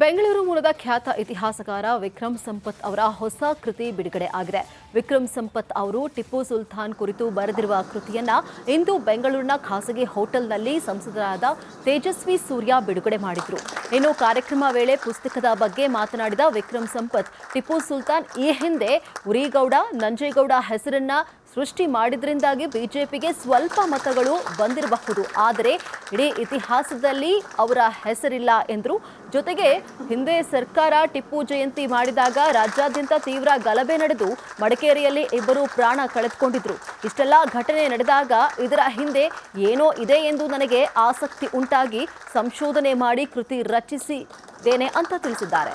ಬೆಂಗಳೂರು ಮೂಲದ ಖ್ಯಾತ ಇತಿಹಾಸಕಾರ ವಿಕ್ರಮ್ ಸಂಪತ್ ಅವರ ಹೊಸ ಕೃತಿ ಬಿಡುಗಡೆ ಆಗಿದೆ. ವಿಕ್ರಮ್ ಸಂಪತ್ ಅವರು ಟಿಪ್ಪು ಸುಲ್ತಾನ್ ಕುರಿತು ಬರೆದಿರುವ ಕೃತಿಯನ್ನ ಇಂದು ಬೆಂಗಳೂರಿನ ಖಾಸಗಿ ಹೋಟೆಲ್ನಲ್ಲಿ ಸಂಸದರಾದ ತೇಜಸ್ವಿ ಸೂರ್ಯ ಬಿಡುಗಡೆ ಮಾಡಿದ್ರು. ಇನ್ನು ಕಾರ್ಯಕ್ರಮ ವೇಳೆ ಪುಸ್ತಕದ ಬಗ್ಗೆ ಮಾತನಾಡಿದ ವಿಕ್ರಮ್ ಸಂಪತ್, ಟಿಪ್ಪು ಸುಲ್ತಾನ್ ಈ ಹಿಂದೆ ಉರಿಗೌಡ, ನಂಜೇಗೌಡ ಹೆಸರನ್ನ ಸೃಷ್ಟಿ ಮಾಡಿದ್ರಿಂದಾಗಿ ಬಿಜೆಪಿಗೆ ಸ್ವಲ್ಪ ಮತಗಳು ಬಂದಿರಬಹುದು. ಆದರೆ ಇಡೀ ಇತಿಹಾಸದಲ್ಲಿ ಅವರ ಹೆಸರಿಲ್ಲ ಎಂದರು. ಜೊತೆಗೆ ಹಿಂದೆ ಸರ್ಕಾರ ಟಿಪ್ಪು ಜಯಂತಿ ಮಾಡಿದಾಗ ರಾಜ್ಯಾದ್ಯಂತ ತೀವ್ರ ಗಲಭೆ ನಡೆದು ಮಡಿಕೇರಿಯಲ್ಲಿ ಇಬ್ಬರು ಪ್ರಾಣ ಕಳೆದುಕೊಂಡಿದ್ರು. ಇಷ್ಟೆಲ್ಲ ಘಟನೆ ನಡೆದಾಗ ಇದರ ಹಿಂದೆ ಏನೋ ಇದೆ ಎಂದು ನನಗೆ ಆಸಕ್ತಿ ಉಂಟಾಗಿ ಸಂಶೋಧನೆ ಮಾಡಿ ಕೃತಿ ರಚಿಸಿದ್ದೇನೆ ಅಂತ ತಿಳಿಸಿದ್ದಾರೆ.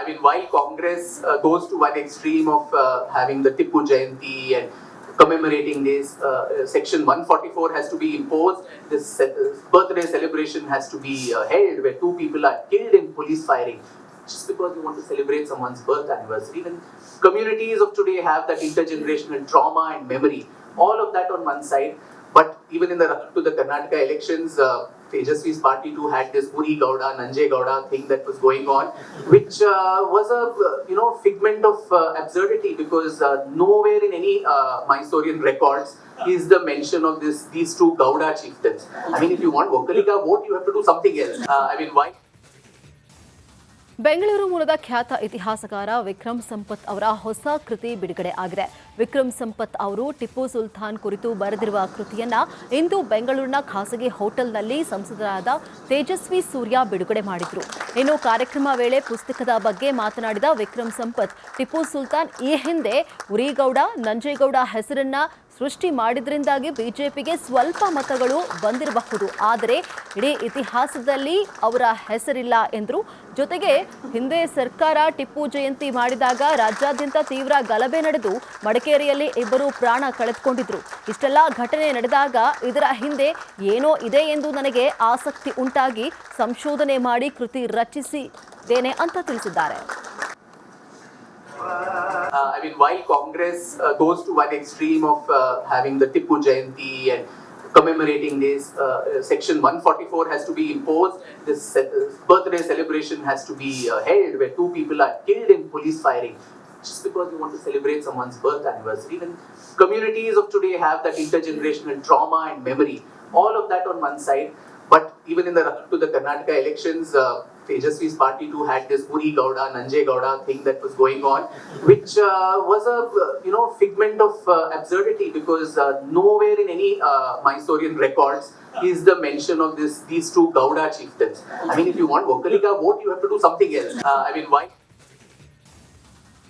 I mean, while Congress uh, goes to one extreme of uh, having the Tipu Jayanti and commemorating this, uh, Section 144 has to be imposed. This birthday celebration has to be held where two people are killed in police firing. Just because you want to celebrate someone's birth anniversary, then communities of today have that intergenerational trauma and memory. All of that on one side, but even in the to the Karnataka elections, uh, Tejasvi's party too had this Uri Gowda, Nanje Gowda thing that was going on, which uh, was a uh, you know figment of uh, absurdity because uh, nowhere in any uh, Mysorean records is the mention of this these two Gowda chieftains. I mean, if you want Vokalika vote, you have to do something else. Uh, I mean, why? Bengaluru ಮೂಲದ ಖ್ಯಾತ ಇತಿಹಾಸಕಾರ ವಿಕ್ರಮ್ ಸಂಪತ್ ಅವರ ಹೊಸ ಕೃತಿ ಬಿಡುಗಡೆ ಆಗಿದೆ. ವಿಕ್ರಮ್ ಸಂಪತ್ ಅವರು ಟಿಪ್ಪು ಸುಲ್ತಾನ್ ಕುರಿತು ಬರೆದಿರುವ ಕೃತಿಯನ್ನ ಇಂದು ಬೆಂಗಳೂರಿನ ಖಾಸಗಿ ಹೋಟೆಲ್ನಲ್ಲಿ ಸಂಸದರಾದ ತೇಜಸ್ವಿ ಸೂರ್ಯ ಬಿಡುಗಡೆ ಮಾಡಿದರು. ಇನ್ನು ಕಾರ್ಯಕ್ರಮ ವೇಳೆ ಪುಸ್ತಕದ ಬಗ್ಗೆ ಮಾತನಾಡಿದ ವಿಕ್ರಮ್ ಸಂಪತ್, ಟಿಪ್ಪು ಸುಲ್ತಾನ್ ಈ ಹಿಂದೆ ಉರಿಗೌಡ, ನಂಜೇಗೌಡ ಹೆಸರನ್ನ ಸೃಷ್ಟಿ ಮಾಡಿದ್ರಿಂದಾಗಿ ಬಿಜೆಪಿಗೆ ಸ್ವಲ್ಪ ಮತಗಳು ಬಂದಿರಬಹುದು. ಆದರೆ ಇಡೀ ಇತಿಹಾಸದಲ್ಲಿ ಅವರ ಹೆಸರಿಲ್ಲ ಎಂದರು. ಜೊತೆಗೆ ಹಿಂದೆ ಸರ್ಕಾರ ಟಿಪ್ಪು ಜಯಂತಿ ಮಾಡಿದಾಗ ರಾಜ್ಯಾದ್ಯಂತ ತೀವ್ರ ಗಲಭೆ ನಡೆದು ಮಡಿಕೇರಿಯಲ್ಲಿ ಇಬ್ಬರು ಪ್ರಾಣ ಕಳೆದುಕೊಂಡಿದ್ರು. ಇಷ್ಟೆಲ್ಲ ಘಟನೆ ನಡೆದಾಗ ಇದರ ಹಿಂದೆ ಏನೋ ಇದೆ ಎಂದು ನನಗೆ ಆಸಕ್ತಿ ಉಂಟಾಗಿ ಸಂಶೋಧನೆ ಮಾಡಿ ಕೃತಿ ರಚಿಸಿದ್ದೇನೆ ಅಂತ ತಿಳಿಸಿದ್ದಾರೆ. Uh, I mean, while Congress uh, goes to one extreme of uh, having the Tipu Jayanti and commemorating this, uh, Section 144 has to be imposed. This birthday celebration has to be uh, held where two people are killed in police firing. Just because you want to celebrate someone's birth anniversary, then communities of today have that intergenerational trauma and memory. All of that on one side, but even in the to the Karnataka elections, uh, Tejasvi's party too had this Uri Gowda, Nanje Gowda thing that was going on, which uh, was a uh, you know figment of uh, absurdity because uh, nowhere in any uh, Mysorean records is the mention of this these two Gowda chieftains. I mean, if you want Vokalika vote, you have to do something else. Uh, I mean, why?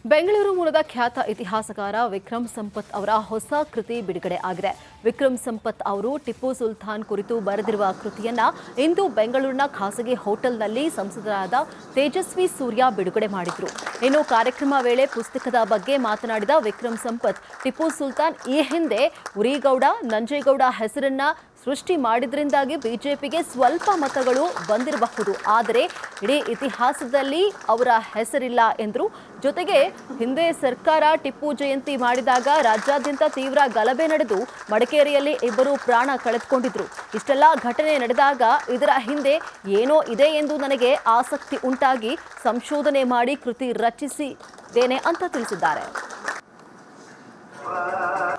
Bengaluru ಮೂಲದ ಖ್ಯಾತ ಇತಿಹಾಸಕಾರ ವಿಕ್ರಮ್ ಸಂಪತ್ ಅವರ ಹೊಸ ಕೃತಿ ಬಿಡುಗಡೆ ಆಗಿದೆ. ವಿಕ್ರಮ್ ಸಂಪತ್ ಅವರು ಟಿಪ್ಪು ಸುಲ್ತಾನ್ ಕುರಿತು ಬರೆದಿರುವ ಕೃತಿಯನ್ನ ಇಂದು ಬೆಂಗಳೂರಿನ ಖಾಸಗಿ ಹೋಟೆಲ್ನಲ್ಲಿ ಸಂಸದರಾದ ತೇಜಸ್ವಿ ಸೂರ್ಯ ಬಿಡುಗಡೆ ಮಾಡಿದ್ರು. ಇನ್ನು ಕಾರ್ಯಕ್ರಮ ವೇಳೆ ಪುಸ್ತಕದ ಬಗ್ಗೆ ಮಾತನಾಡಿದ ವಿಕ್ರಮ್ ಸಂಪತ್, ಟಿಪ್ಪು ಸುಲ್ತಾನ್ ಈ ಹಿಂದೆ ಉರಿಗೌಡ, ನಂಜೇಗೌಡ ಹೆಸರನ್ನ ಸೃಷ್ಟಿ ಮಾಡಿದ್ರಿಂದಾಗಿ ಬಿಜೆಪಿಗೆ ಸ್ವಲ್ಪ ಮತಗಳು ಬಂದಿರಬಹುದು. ಆದರೆ ಇಡೀ ಇತಿಹಾಸದಲ್ಲಿ ಅವರ ಹೆಸರಿಲ್ಲ ಎಂದರು. ಜೊತೆಗೆ ಹಿಂದೆ ಸರ್ಕಾರ ಟಿಪ್ಪು ಜಯಂತಿ ಮಾಡಿದಾಗ ರಾಜ್ಯಾದ್ಯಂತ ತೀವ್ರ ಗಲಭೆ ನಡೆದು ಮಡಿಕೇರಿಯಲ್ಲಿ ಇಬ್ಬರು ಪ್ರಾಣ ಕಳೆದುಕೊಂಡಿದ್ರು. ಇಷ್ಟೆಲ್ಲ ಘಟನೆ ನಡೆದಾಗ ಇದರ ಹಿಂದೆ ಏನೋ ಇದೆ ಎಂದು ನನಗೆ ಆಸಕ್ತಿ ಉಂಟಾಗಿ ಸಂಶೋಧನೆ ಮಾಡಿ ಕೃತಿ ರಚಿಸಿದ್ದೇನೆ ಅಂತ ತಿಳಿಸಿದ್ದಾರೆ.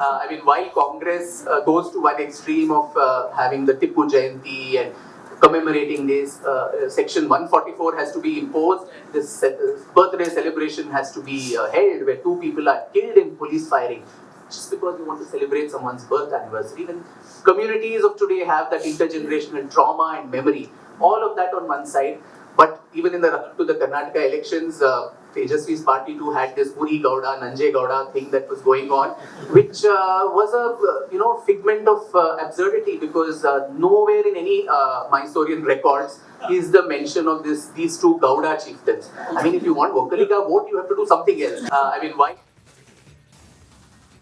Uh, I mean, while Congress uh, goes to one extreme of uh, having the Tipu Jayanti and commemorating this, uh, Section 144 has to be imposed. This ce- birthday celebration has to be uh, held where two people are killed in police firing. Just because you want to celebrate someone's birth anniversary, then communities of today have that intergenerational trauma and memory. All of that on one side, but even in the to the Karnataka elections, uh, Tejasvi's party too had this Uri Gowda, Nanje Gowda thing that was going on, which uh, was a uh, you know figment of uh, absurdity because uh, nowhere in any uh, Mysorean records is the mention of this these two Gowda chieftains. I mean, if you want Vokalika vote, you have to do something else. Uh, I mean, why?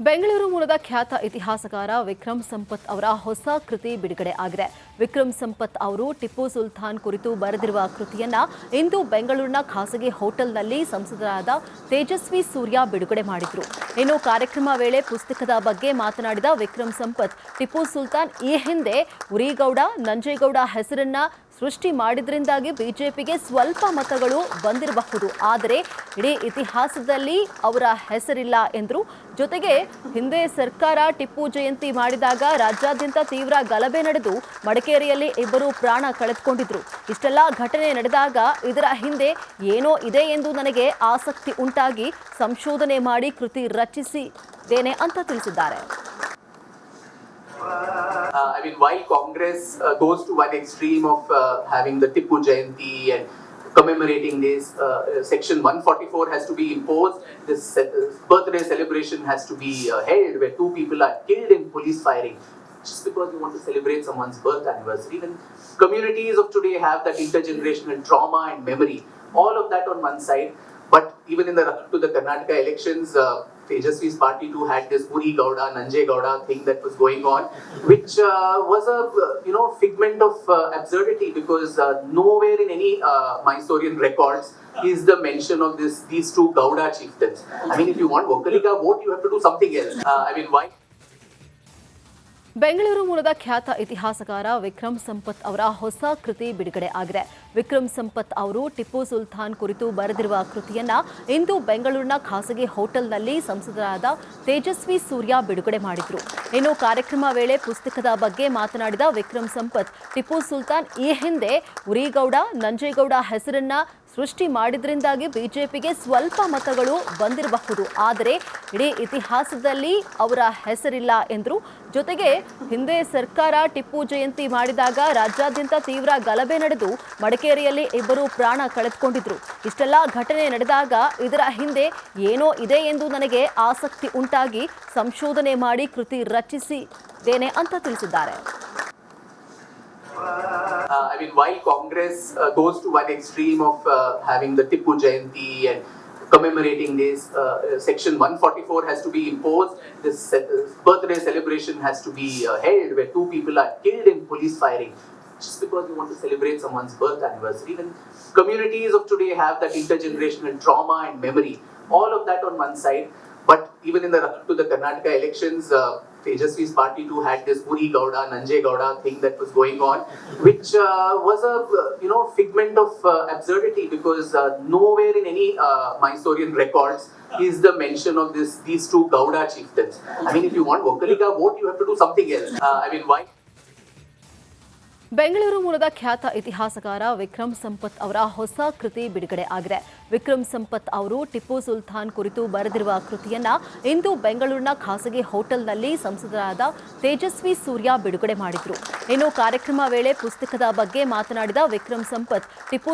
Bengaluru ಮೂಲದ ಖ್ಯಾತ ಇತಿಹಾಸಕಾರ ವಿಕ್ರಮ್ ಸಂಪತ್ ಅವರ ಹೊಸ ಕೃತಿ ಬಿಡುಗಡೆ ಆಗಿದೆ. ವಿಕ್ರಮ್ ಸಂಪತ್ ಅವರು ಟಿಪ್ಪು ಸುಲ್ತಾನ್ ಕುರಿತು ಬರೆದಿರುವ ಕೃತಿಯನ್ನ ಇಂದು ಬೆಂಗಳೂರಿನ ಖಾಸಗಿ ಹೋಟೆಲ್ನಲ್ಲಿ ಸಂಸದರಾದ ತೇಜಸ್ವಿ ಸೂರ್ಯ ಬಿಡುಗಡೆ ಮಾಡಿದ್ರು. ಇನ್ನು ಕಾರ್ಯಕ್ರಮ ವೇಳೆ ಪುಸ್ತಕದ ಬಗ್ಗೆ ಮಾತನಾಡಿದ ವಿಕ್ರಮ್ ಸಂಪತ್, ಟಿಪ್ಪು ಸುಲ್ತಾನ್ ಈ ಹಿಂದೆ ಉರಿಗೌಡ, ನಂಜೇಗೌಡ ಹೆಸರನ್ನ ಸೃಷ್ಟಿ ಮಾಡಿದ್ರಿಂದಾಗಿ ಬಿಜೆಪಿಗೆ ಸ್ವಲ್ಪ ಮತಗಳು ಬಂದಿರಬಹುದು. ಆದರೆ ಇಡೀ ಇತಿಹಾಸದಲ್ಲಿ ಅವರ ಹೆಸರಿಲ್ಲ ಎಂದರು. ಜೊತೆಗೆ ಹಿಂದೆ ಸರ್ಕಾರ ಟಿಪ್ಪು ಜಯಂತಿ ಮಾಡಿದಾಗ ರಾಜ್ಯಾದ್ಯಂತ ತೀವ್ರ ಗಲಭೆ ನಡೆದು ಮಡಿಕೇರಿಯಲ್ಲಿ ಇಬ್ಬರು ಪ್ರಾಣ ಕಳೆದುಕೊಂಡಿದ್ರು. ಇಷ್ಟೆಲ್ಲ ಘಟನೆ ನಡೆದಾಗ ಇದರ ಹಿಂದೆ ಏನೋ ಇದೆ ಎಂದು ನನಗೆ ಆಸಕ್ತಿ ಉಂಟಾಗಿ ಸಂಶೋಧನೆ ಮಾಡಿ ಕೃತಿ ರಚಿಸಿದ್ದೇನೆ ಅಂತ ತಿಳಿಸಿದ್ದಾರೆ. Uh, I mean, while Congress uh, goes to one extreme of uh, having the Tipu Jayanti and commemorating this, uh, uh, Section 144 has to be imposed. This birthday celebration has to be uh, held where two people are killed in police firing just because you want to celebrate someone's birth anniversary. Even communities of today have that intergenerational trauma and memory. All of that on one side. But even in the to the Karnataka elections, uh, Tejasvi's party too had this Uri Gowda, Nanje Gowda thing that was going on, which uh, was a uh, you know figment of uh, absurdity because uh, nowhere in any uh, Mysorean records is the mention of this these two Gowda chieftains. I mean, if you want Vokalika vote, you have to do something else. Uh, I mean, why? Bengaluru ಮೂಲದ ಖ್ಯಾತ ಇತಿಹಾಸಕಾರ ವಿಕ್ರಮ್ ಸಂಪತ್ ಅವರ ಹೊಸ ಕೃತಿ ಬಿಡುಗಡೆ ಆಗಿದೆ ವಿಕ್ರಮ್ ಸಂಪತ್ ಅವರು ಟಿಪ್ಪು ಸುಲ್ತಾನ್ ಕುರಿತು ಬರೆದಿರುವ ಕೃತಿಯನ್ನ ಇಂದು ಬೆಂಗಳೂರಿನ ಖಾಸಗಿ ಹೋಟೆಲ್ನಲ್ಲಿ ಸಂಸದರಾದ ತೇಜಸ್ವಿ ಸೂರ್ಯ ಬಿಡುಗಡೆ ಮಾಡಿದರು. ಇನ್ನು ಕಾರ್ಯಕ್ರಮ ವೇಳೆ ಪುಸ್ತಕದ ಬಗ್ಗೆ ಮಾತನಾಡಿದ ವಿಕ್ರಮ್ ಸಂಪತ್, ಟಿಪ್ಪು ಸುಲ್ತಾನ್ ಈ ಹಿಂದೆ ಉರಿಗೌಡ, ನಂಜೇಗೌಡ ಹೆಸರನ್ನ ಸೃಷ್ಟಿ ಮಾಡಿದ್ರಿಂದಾಗಿ ಬಿಜೆಪಿಗೆ ಸ್ವಲ್ಪ ಮತಗಳು ಬಂದಿರಬಹುದು. ಆದರೆ ಇಡೀ ಇತಿಹಾಸದಲ್ಲಿ ಅವರ ಹೆಸರಿಲ್ಲ ಎಂದರು. ಜೊತೆಗೆ ಹಿಂದೆ ಸರ್ಕಾರ ಟಿಪ್ಪು ಜಯಂತಿ ಮಾಡಿದಾಗ ರಾಜ್ಯಾದ್ಯಂತ ತೀವ್ರ ಗಲಭೆ ನಡೆದು ಮಡಿಕೇರಿಯಲ್ಲಿ ಇಬ್ಬರು ಪ್ರಾಣ ಕಳೆದುಕೊಂಡಿದ್ರು ಇಷ್ಟೆಲ್ಲ ಘಟನೆ ನಡೆದಾಗ ಇದರ ಹಿಂದೆ ಏನೋ ಇದೆ ಎಂದು ನನಗೆ ಆಸಕ್ತಿ ಉಂಟಾಗಿ ಸಂಶೋಧನೆ ಮಾಡಿ ಕೃತಿ ರಚಿಸಿದ್ದೇನೆ ಅಂತ ತಿಳಿಸಿದ್ದಾರೆ Uh, uh, uh, commemorating this, uh, uh, Section 144 has to be imposed. This uh, birthday celebration has to be uh, held where two people are killed in police firing. Just because you want to celebrate someone's birth anniversary. Even communities of today have that intergenerational trauma and memory. All of that on one side. But even in the run to the Karnataka elections, uh, Tejasvi's party too had this Uri Gowda, Nanje Gowda thing that was going on, which uh, was a uh, you know figment of uh, absurdity because uh, nowhere in any uh, Mysorean records is the mention of this these two Gowda chieftains. I mean, if you want Vokalika vote, you have to do something else. Uh, I mean, why? Bengaluru ಮೂಲದ ಖ್ಯಾತ ಇತಿಹಾಸಕಾರ ವಿಕ್ರಮ್ ಸಂಪತ್ ಅವರ ಹೊಸ ಕೃತಿ ಬಿಡುಗಡೆ ಆಗಿದೆ. ವಿಕ್ರಮ್ ಸಂಪತ್ ಅವರು ಟಿಪ್ಪು ಸುಲ್ತಾನ್ ಕುರಿತು ಬರೆದಿರುವ ಕೃತಿಯನ್ನ ಇಂದು ಬೆಂಗಳೂರಿನ ಖಾಸಗಿ ಹೋಟೆಲ್ನಲ್ಲಿ ಸಂಸದರಾದ ತೇಜಸ್ವಿ ಸೂರ್ಯ ಬಿಡುಗಡೆ ಮಾಡಿದ್ರು. ಇನ್ನು ಕಾರ್ಯಕ್ರಮ ವೇಳೆ ಪುಸ್ತಕದ ಬಗ್ಗೆ ಮಾತನಾಡಿದ ವಿಕ್ರಮ್ ಸಂಪತ್, ಟಿಪ್ಪು